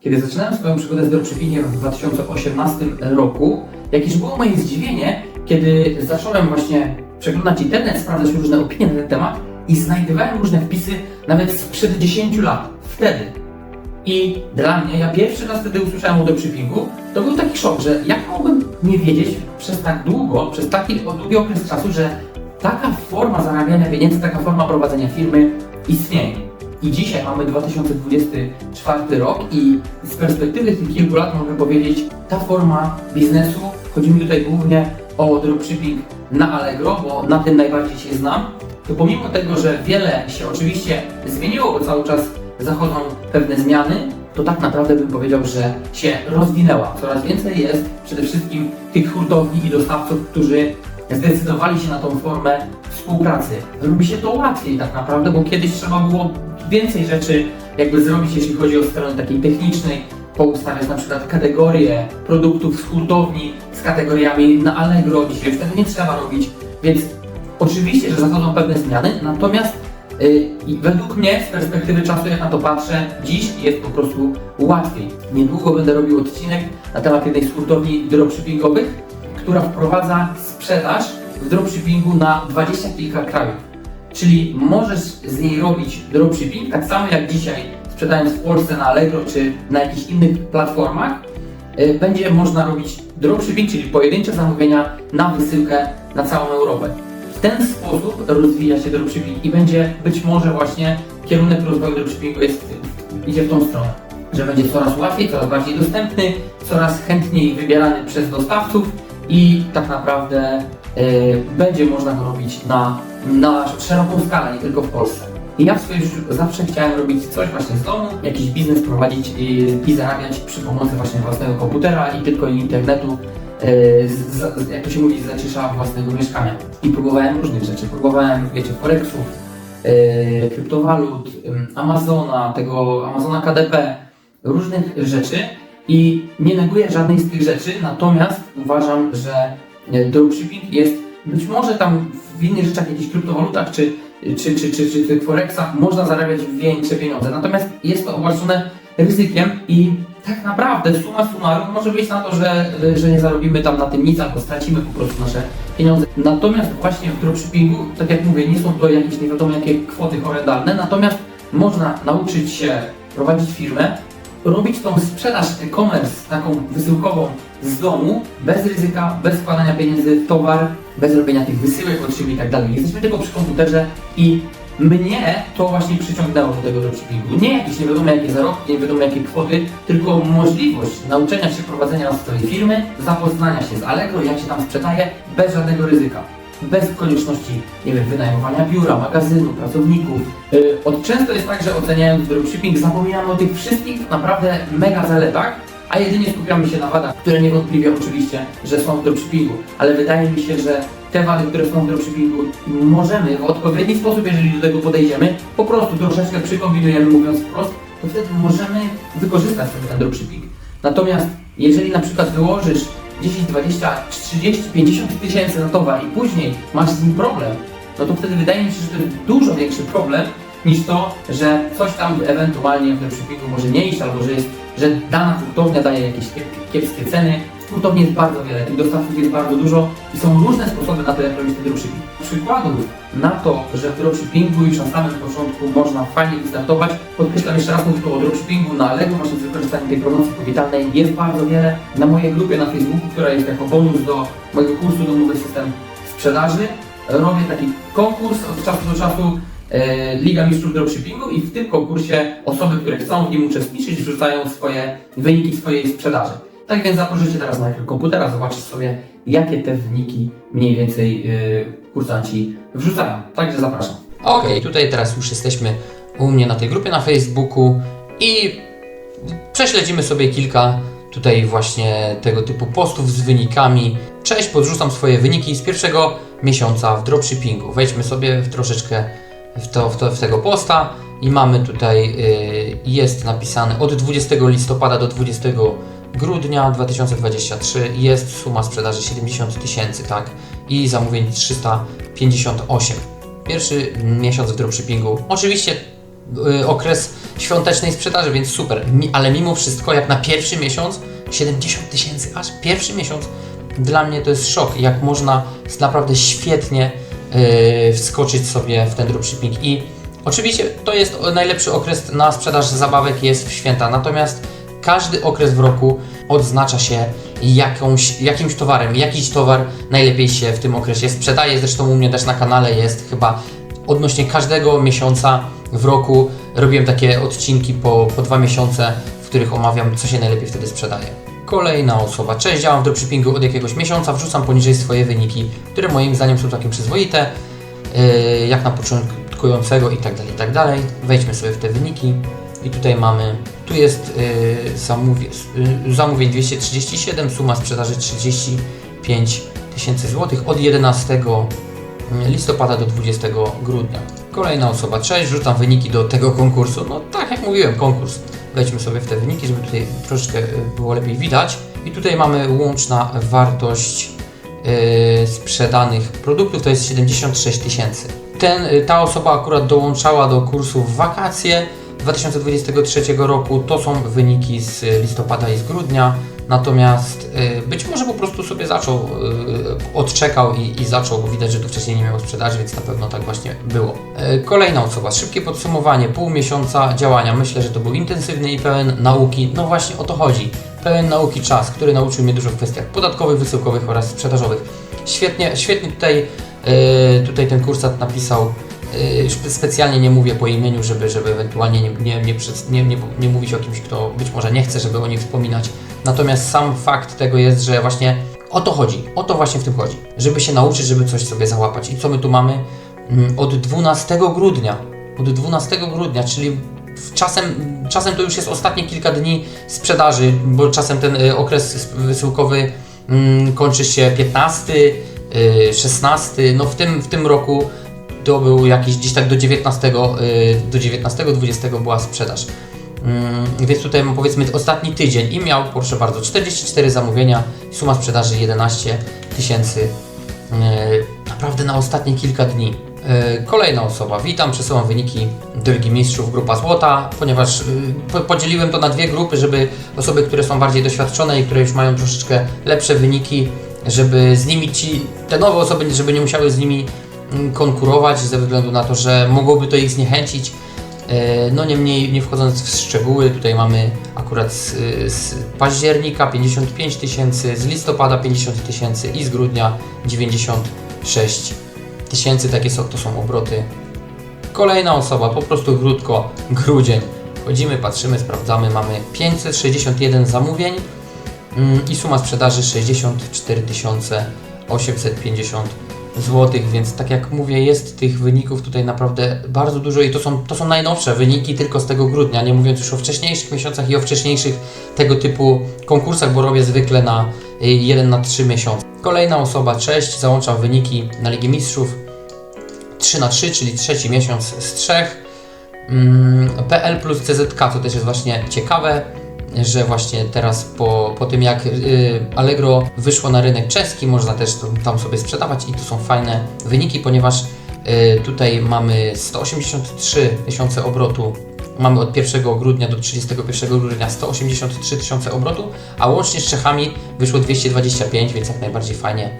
Kiedy zaczynałem swoją przygodę z dropshippingiem w 2018 roku, jakież było moje zdziwienie, kiedy zacząłem właśnie przeglądać internet, sprawdzać różne opinie na ten temat i znajdowałem różne wpisy nawet sprzed 10 lat. Wtedy. I dla mnie, ja pierwszy raz wtedy usłyszałem o dropshippingu, to był taki szok, że jak mogłem nie wiedzieć przez tak długo, przez taki długi okres czasu, że taka forma zarabiania pieniędzy, taka forma prowadzenia firmy istnieje. I dzisiaj mamy 2024 rok i z perspektywy tych kilku lat mogę powiedzieć, ta forma biznesu, chodzi mi tutaj głównie o dropshipping na Allegro, bo na tym najbardziej się znam, to pomimo tego, że wiele się oczywiście zmieniło, bo cały czas zachodzą pewne zmiany, to tak naprawdę bym powiedział, że się rozwinęła. Coraz więcej jest przede wszystkim tych hurtowni i dostawców, którzy zdecydowali się na tą formę współpracy. Robi się to łatwiej tak naprawdę, bo kiedyś trzeba było więcej rzeczy jakby zrobić, jeśli chodzi o stronę takiej technicznej, poustawiać na przykład kategorie produktów z hurtowni z kategoriami na Allegro, dzisiaj tego nie trzeba robić, więc oczywiście, że zachodzą pewne zmiany, natomiast yy, według mnie z perspektywy czasu, jak na to patrzę, dziś jest po prostu łatwiej. Niedługo będę robił odcinek na temat jednej z hurtowni dropshippingowych, która wprowadza sprzedaż w dropshippingu na 20 kilka krajów. Czyli możesz z niej robić dropshipping, tak samo jak dzisiaj sprzedając w Polsce na Allegro czy na jakichś innych platformach, y, będzie można robić dropshipping, czyli pojedyncze zamówienia na wysyłkę na całą Europę. W ten sposób rozwija się dropshipping i będzie być może właśnie kierunek rozwoju dropshippingu jest, idzie w tą stronę, że będzie coraz łatwiej, coraz bardziej dostępny, coraz chętniej wybierany przez dostawców i tak naprawdę będzie można go robić na, na szeroką skalę, nie tylko w Polsce. I ja w swoim życiu zawsze chciałem robić coś właśnie z domu, jakiś biznes prowadzić i, i zarabiać przy pomocy właśnie własnego komputera i tylko internetu, y, z, z, jak to się mówi, z zacisza własnego mieszkania. I próbowałem różnych rzeczy. Próbowałem, wiecie, forexów, y, kryptowalut, Amazona, tego Amazona KDP, różnych rzeczy i nie neguję żadnej z tych rzeczy, natomiast uważam, że e, dropshipping jest być może tam w innych rzeczach, jakichś kryptowalutach czy, czy, czy, czy, czy tych forexach można zarabiać większe pieniądze. Natomiast jest to obarczone ryzykiem i tak naprawdę suma summarum może być na to, że, że nie zarobimy tam na tym nic, albo stracimy po prostu nasze pieniądze. Natomiast właśnie w dropshippingu, tak jak mówię, nie są to jakieś nie wiadomo jakie kwoty horrendalne, natomiast można nauczyć się prowadzić firmę, robić tą sprzedaż e-commerce taką wysyłkową z domu, bez ryzyka, bez wkładania pieniędzy w towar, bez robienia tych wysyłek od siebie i tak dalej. Jesteśmy tylko przy komputerze i mnie to właśnie przyciągnęło do tego dropshippingu. Nie jakieś nie wiadomo jakie zarobki, nie wiadomo jakie kwoty, tylko możliwość nauczenia się prowadzenia swojej firmy, zapoznania się z Allegro, jak się tam sprzedaje, bez żadnego ryzyka bez konieczności, nie wiem, wynajmowania biura, magazynu, pracowników. Yy, od często jest tak, że oceniając dropshipping zapominamy o tych wszystkich naprawdę mega zaletach, a jedynie skupiamy się na wadach, które niewątpliwie oczywiście, że są w dropshippingu, ale wydaje mi się, że te wady, które są w dropshippingu, możemy w odpowiedni sposób, jeżeli do tego podejdziemy, po prostu troszeczkę przykombinujemy, mówiąc wprost, to wtedy możemy wykorzystać ten dropshipping. Natomiast jeżeli na przykład wyłożysz 10, 20, 30, 50 tysięcy na towar i później masz z nim problem, no to wtedy wydaje mi się, że to jest dużo większy problem niż to, że coś tam ewentualnie w dropshippingu może nie iść, albo że, jest, że dana hurtownia daje jakieś kiep- kiepskie ceny. Hurtowni jest bardzo wiele, tych dostawców jest bardzo dużo i są różne sposoby na to, jak robić ten dropshipping. Przykładów na to, że w dropshippingu już na samym początku można fajnie wystartować, podkreślam jeszcze raz, tu o dropshippingu na Allegro, właśnie z tej promocji powitalnej jest bardzo wiele. Na mojej grupie na Facebooku, która jest jako bonus do mojego kursu domowy system sprzedaży, robię taki konkurs od czasu do czasu Liga Mistrzów Dropshippingu i w tym konkursie osoby, które chcą w nim uczestniczyć, wrzucają swoje wyniki swojej sprzedaży. Tak więc zaproszę Cię teraz na ekran komputera, zobaczysz sobie, jakie te wyniki mniej więcej yy, kursanci wrzucają. Także zapraszam. Okej, tutaj teraz już jesteśmy u mnie na tej grupie na Facebooku i prześledzimy sobie kilka tutaj właśnie tego typu postów z wynikami. Cześć, podrzucam swoje wyniki z pierwszego miesiąca w dropshippingu. Wejdźmy sobie w troszeczkę w, to, w, to, w tego posta i mamy tutaj, y, jest napisane od 20 listopada do 20 grudnia 2023 jest suma sprzedaży 70 tysięcy, tak? I zamówień 358. Pierwszy miesiąc w dropshippingu. Oczywiście y, okres świątecznej sprzedaży, więc super. Mi, ale mimo wszystko, jak na pierwszy miesiąc, 70 tysięcy, aż pierwszy miesiąc, dla mnie to jest szok, jak można naprawdę świetnie yy, wskoczyć sobie w ten dropshipping i oczywiście to jest najlepszy okres na sprzedaż zabawek jest w święta, natomiast każdy okres w roku odznacza się jakąś, jakimś towarem. Jakiś towar najlepiej się w tym okresie sprzedaje. Zresztą u mnie też na kanale jest chyba odnośnie każdego miesiąca w roku robiłem takie odcinki po, po dwa miesiące, w których omawiam, co się najlepiej wtedy sprzedaje. Kolejna osoba. Cześć, działam w dropshippingu od jakiegoś miesiąca, wrzucam poniżej swoje wyniki, które moim zdaniem są całkiem przyzwoite, yy, jak na początkującego i tak dalej, i tak. Wejdźmy sobie w te wyniki i tutaj mamy, tu jest yy, zamówie, yy, zamówień 237, suma sprzedaży 35 tysięcy złotych od 11 listopada do 20 grudnia. Kolejna osoba, cześć, rzucam wyniki do tego konkursu. No tak jak mówiłem, konkurs. Wejdźmy sobie w te wyniki, żeby tutaj troszeczkę y, było lepiej widać. I tutaj mamy łączna wartość yy, sprzedanych produktów, to jest 76 tysięcy. Ten, y, ta osoba akurat dołączała do kursu w wakacje 2023 roku. To są wyniki z listopada i z grudnia. Natomiast y, być może po prostu sobie zaczął, y, odczekał i, i zaczął, bo widać, że tu wcześniej nie miał sprzedaży, więc na pewno tak właśnie było. Y, Kolejna osoba, szybkie podsumowanie, pół miesiąca działania. Myślę, że to był intensywny i pełen nauki. No właśnie o to chodzi. Pełen nauki czas, który nauczył mnie dużo w kwestiach podatkowych, wysyłkowych oraz sprzedażowych. Świetnie, świetnie tutaj, tutaj ten kursant napisał specjalnie nie mówię po imieniu, żeby, żeby ewentualnie nie, nie, nie, nie, nie, nie mówić o kimś, kto być może nie chce, żeby o nim wspominać. Natomiast sam fakt tego jest, że właśnie o to chodzi. O to właśnie w tym chodzi. Żeby się nauczyć, żeby coś sobie załapać. I co my tu mamy? Mm, Od 12 grudnia. Od 12 grudnia, czyli czasem, czasem to już jest ostatnie kilka dni sprzedaży, bo czasem ten y, okres wysyłkowy mm, kończy się 15, y, 16. No w tym, w tym roku to był jakiś gdzieś tak do 19, y, do 19-20 była sprzedaż. Mm, Więc tutaj mam powiedzmy ostatni tydzień i miał, proszę bardzo, 44 zamówienia, suma sprzedaży 11 tysięcy. y, Naprawdę na ostatnie kilka dni. Y, Kolejna osoba, witam, przesyłam wyniki do Ligi Mistrzów Grupa Złota, ponieważ po- podzieliłem to na dwie grupy, żeby osoby, które są bardziej doświadczone i które już mają troszeczkę lepsze wyniki, żeby z nimi ci, te nowe osoby, żeby nie musiały z nimi konkurować ze względu na to, że mogłoby to ich zniechęcić. E, No niemniej, nie wchodząc w szczegóły, tutaj mamy akurat z, z października 55 tysięcy, z listopada 50 tysięcy i z grudnia 96 tysięcy. Takie są, to są obroty. Kolejna osoba, po prostu krótko, grudzień. Wchodzimy, patrzymy, sprawdzamy, mamy 561 zamówień mm, i suma sprzedaży 64 850 złotych, więc tak jak mówię, jest tych wyników tutaj naprawdę bardzo dużo i to są, to są najnowsze wyniki tylko z tego grudnia, nie mówiąc już o wcześniejszych miesiącach i o wcześniejszych tego typu konkursach, bo robię zwykle na 1 na 3 miesiące. Kolejna osoba, cześć, załączam wyniki na Ligę Mistrzów 3 na 3, czyli trzeci miesiąc z trzech. Mm, PL plus CZK to też jest właśnie ciekawe, że właśnie teraz po, po tym jak y, Allegro wyszło na rynek czeski, można też tam sobie sprzedawać i to są fajne wyniki, ponieważ y, tutaj mamy 183 tysiące obrotu. Mamy od 1 grudnia do 31 grudnia 183 tysiące obrotu, a łącznie z Czechami wyszło 225, więc jak najbardziej fajnie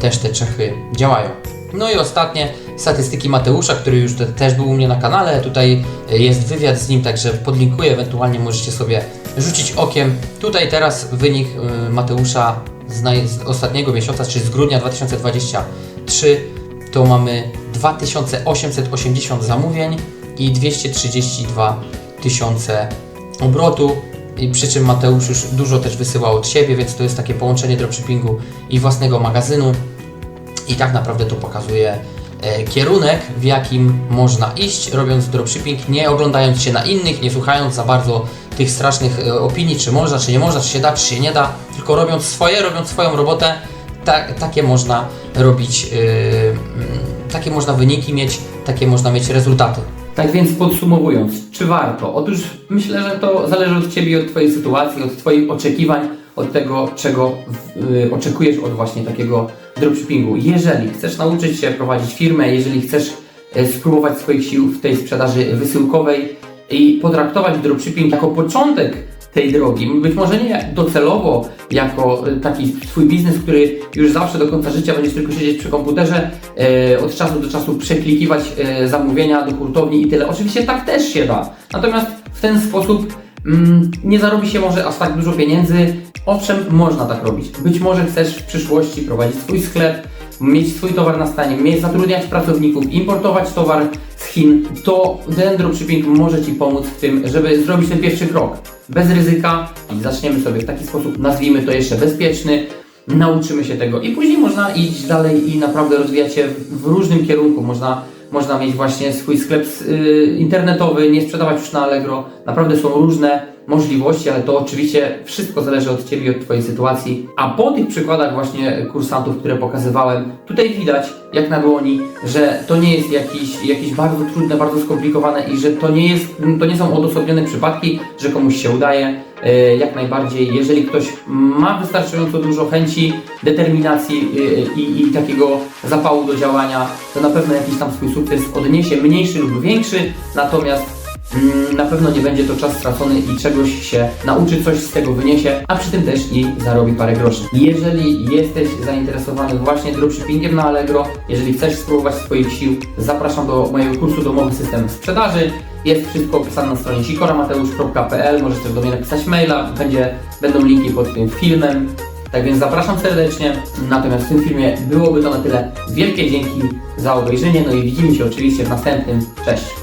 też te Czechy działają. No i ostatnie statystyki Mateusza, który już te, też był u mnie na kanale. Tutaj y, jest wywiad z nim, także podlinkuję, ewentualnie możecie sobie rzucić okiem. Tutaj teraz wynik y, Mateusza z, z ostatniego miesiąca, czyli z grudnia 2023, to mamy 2880 zamówień i 232 tysiące obrotu. I przy czym Mateusz już dużo też wysyłał od siebie, więc to jest takie połączenie dropshippingu i własnego magazynu. I tak naprawdę to pokazuje e, kierunek, w jakim można iść, robiąc dropshipping, nie oglądając się na innych, nie słuchając za bardzo tych strasznych e, opinii, czy można, czy nie można, czy się da, czy się nie da, tylko robiąc swoje, robiąc swoją robotę, tak, takie można robić, e, mm, takie można wyniki mieć, takie można mieć rezultaty. Tak więc podsumowując, czy warto? Otóż myślę, że to zależy od Ciebie, od Twojej sytuacji, od Twoich oczekiwań, od tego, czego y, oczekujesz od właśnie takiego dropshippingu. Jeżeli chcesz nauczyć się prowadzić firmę, jeżeli chcesz y, spróbować swoich sił w tej sprzedaży wysyłkowej, i potraktować dropshipping jako początek tej drogi, być może nie docelowo jako y, taki twój biznes, który już zawsze do końca życia będziesz tylko siedzieć przy komputerze, e, od czasu do czasu przeklikiwać e, zamówienia do hurtowni i tyle. Oczywiście tak też się da. Natomiast w ten sposób mm, nie zarobi się może aż tak dużo pieniędzy. Owszem, można tak robić. Być może chcesz w przyszłości prowadzić swój sklep, mieć swój towar na stanie, zatrudniać pracowników, importować towar z Chin, to ten dropshipping może Ci pomóc w tym, żeby zrobić ten pierwszy krok bez ryzyka i zaczniemy sobie w taki sposób, nazwijmy to jeszcze bezpieczny, nauczymy się tego i później można iść dalej i naprawdę rozwijać się w, w różnym kierunku. Można, można mieć właśnie swój sklep y, internetowy, nie sprzedawać już na Allegro. Naprawdę są różne możliwości, ale to oczywiście wszystko zależy od Ciebie od Twojej sytuacji. A po tych przykładach właśnie kursantów, które pokazywałem, tutaj widać jak na dłoni, że to nie jest jakiś, jakieś bardzo trudne, bardzo skomplikowane i że to nie, jest, to nie są odosobnione przypadki, że komuś się udaje. E, Jak najbardziej, jeżeli ktoś ma wystarczająco dużo chęci, determinacji e, i, i takiego zapału do działania, to na pewno jakiś tam swój sukces odniesie, mniejszy lub większy, natomiast na pewno nie będzie to czas stracony i czegoś się nauczy, coś z tego wyniesie, a przy tym też i zarobi parę groszy. Jeżeli jesteś zainteresowany właśnie dropshippingiem na Allegro, jeżeli chcesz spróbować swoich sił, zapraszam do mojego kursu domowy system sprzedaży. Jest wszystko opisane na stronie sikoramateusz.pl, możesz też do mnie napisać maila, będzie, będą linki pod tym filmem. Tak więc zapraszam serdecznie. Natomiast w tym filmie byłoby to na tyle. Wielkie dzięki za obejrzenie, no i widzimy się oczywiście w następnym. Cześć!